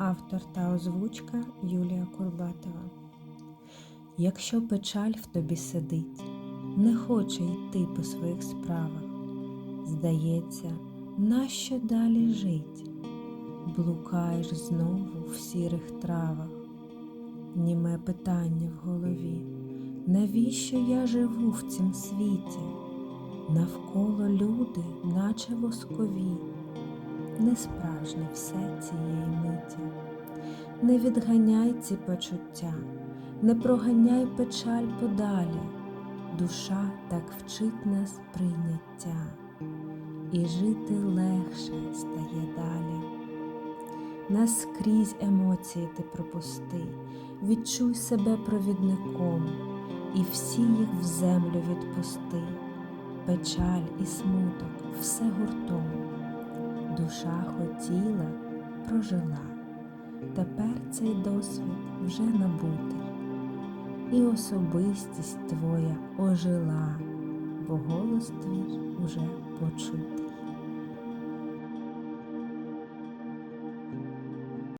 Автор та озвучка Юлія Курбатова. Якщо печаль в тобі сидить, не хоче йти по своїх справах, здається, нащо далі жить? Блукаєш знову в сірих травах, німе питання в голові, навіщо я живу в цім світі? Навколо люди, наче воскові, не справжнє все цієї миті. Не відганяй ці почуття, не проганяй печаль подалі, душа так вчить нас прийняття, і жити легше стає далі. Наскрізь емоції ти пропусти, відчуй себе провідником, і всі їх в землю відпусти, печаль і смуток все гуртом. Душа хотіла, прожила, тепер цей досвід вже набутий, і особистість твоя ожила, бо голос твій уже почутий.